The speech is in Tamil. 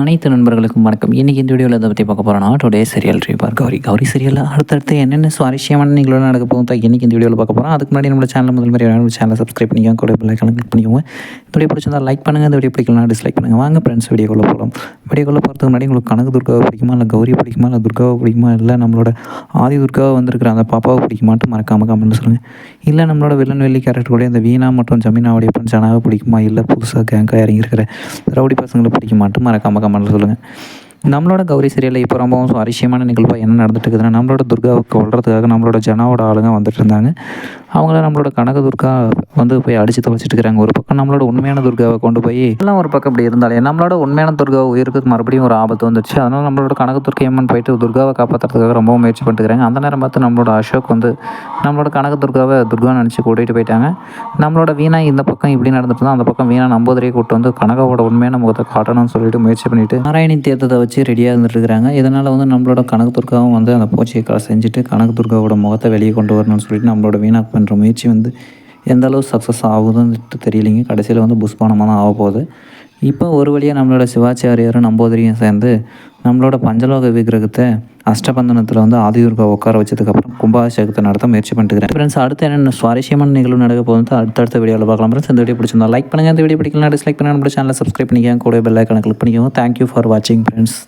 அனைத்து நண்பர்களுக்கும் வணக்கம். இன்றைக்கி இந்த வீடியோவில் இதை பற்றி பார்க்க போகிறோம்னா டுடே சீரியல் ரீபார் கௌரி கௌரி சீரியலில் அடுத்தடுத்து என்னென்ன சுவாரஸ்யமான நிகழ்வு நடக்க போகும் தான் இன்றைக்கி இந்த வீடியோவில் பார்க்க போகிறோம் அதுக்கு முன்னாடி நம்ம சேனல் முதல் மாதிரி நம்ம சேனலை சப்ஸ்கிரைப் பண்ணிக்கோங்க. கூட பெல் ஐக்கான கிளிக் பண்ணிக்கோங்க. இந்த வீடியோ பிடிச்சிருந்தால் லைக் பண்ணுங்கள் இந்த வீடியோ பிடிக்கலாம் டிஸ்லைக் பண்ணுங்கள் வாங்க ஃப்ரெண்ட்ஸ் வீடியோக்குள்ளே போகலாம் வீடியோக்குள்ளே போகிறதுக்கு முன்னாடி உங்களுக்கு கணக்கு துர்காவை பிடிக்குமா? இல்லை கௌரி பிடிக்குமா? இல்லை துர்காவை பிடிக்குமா? இல்லை நம்மளோட ஆதி துர்காவை வந்திருக்கிற அந்த பாப்பாவை பிடிக்குமான்ட்டு மறக்காமல் கமெண்ட் சொல்லுங்கள் இல்லை நம்மளோட வில்லன் வெள்ளி கேரக்டர் கூட இந்த வீணா மற்றும் ஜமீனாவுடைய பஞ்சானாவை பிடிக்குமா? இல்லை புதுசாக கேங்காக இறங்கியிருக்கிற ரவுடி பசங்களை பிடிக்குமான்ட்டு மறக்காமல் சொல்லுங்கள் நம்மளோட கௌரி சீரியலில் இப்போ ரொம்பவும் சுவாரஸ்யமான நிகழ்வாக என்ன நடந்துட்டு இருக்குதுன்னா நம்மளோட துர்காவுக்கு கொள்றதுக்காக நம்மளோட ஜனாவோட ஆளுங்க வந்துட்டு இருந்தாங்க. அவங்கள நம்மளோட கனக துர்கா வந்து போய் அடித்து துவச்சிட்டு இருக்கிறாங்க ஒரு பக்கம் நம்மளோட உண்மையான துர்காவை கொண்டு போய் எல்லாம் ஒரு பக்கம் இப்படி இருந்தாலே நம்மளோட உண்மையான துர்கா உயிருக்கு மறுபடியும் ஒரு ஆபத்து வந்துச்சு அதனால் நம்மளோட கனக துர்க்கை அம்மன் போயிட்டு துர்காவை காப்பாற்றுறதுக்காக ரொம்ப முயற்சி பண்ணிட்டுருக்காங்க அந்த நேரம் பார்த்து நம்மளோட அசோக் வந்து நம்மளோட கனக துர்காவை துர்கா நினச்சி கூட்டிகிட்டு போயிட்டாங்க. நம்மளோட வீணா இந்த பக்கம் இப்படி நடந்துட்டு தான் அந்த பக்கம் வீணா நம்போதரையை கூட்டு வந்து கனகாவோட உண்மையான முகத்தை காட்டணும்னு சொல்லிட்டு முயற்சி பண்ணிட்டு நாராயணி தேர்தத்தை வச்சு ரெடியாக இருந்துட்டு இருக்கிறாங்க இதனால் வந்து நம்மளோட கனக துர்காவும் வந்து அந்த பூச்சியை செஞ்சுட்டு கனக துர்காவோட முகத்தை வெளியே கொண்டு வரணும்னு சொல்லிட்டு நம்மளோட வீணாக்கு பண்ணுற முயற்சி வந்து எந்த அளவு சக்ஸஸ் ஆகுதுன்னு தெரியலைங்க. கடைசியில் வந்து புஷ்பானமாக தான் ஆக போகுது. இப்போ ஒரு வழியாக நம்மளோட சிவாச்சாரியாரும் நம்போதரியும் சேர்ந்து நம்மளோட பஞ்சலோக விக்கிரகத்தை அஷ்டபந்தனத்தில் வந்து ஆதிதுர்கா உட்கார வச்சதுக்கப்புறம் கும்பாபிஷேகத்தை நடத்த முயற்சி பண்ணிட்டுக்கிறேன் ஃப்ரெண்ட்ஸ் அடுத்து என்னென்ன சுவாரஸ்யமான நிகழ்வு நடக்க போகுது அடுத்தடுத்த வீடியோவில் பார்க்கலாம். ஃப்ரெண்ட்ஸ் இந்த வீடியோ பிடிச்சிருந்தா லைக் பண்ணுங்கள் இந்த வீடியோ பிடிக்கலாம் டிஸ்லைக் பண்ணுங்கள் நம்மளோட சேனலை சப்ஸ்கிரைப் பண்ணிக்கோங்க. கூட பெல் ஐக்கான கிளிக் பண்ணிக்கோங்க. தேங்க்யூ ஃபார் வாட்சிங் ஃப்ரெண்ட்ஸ்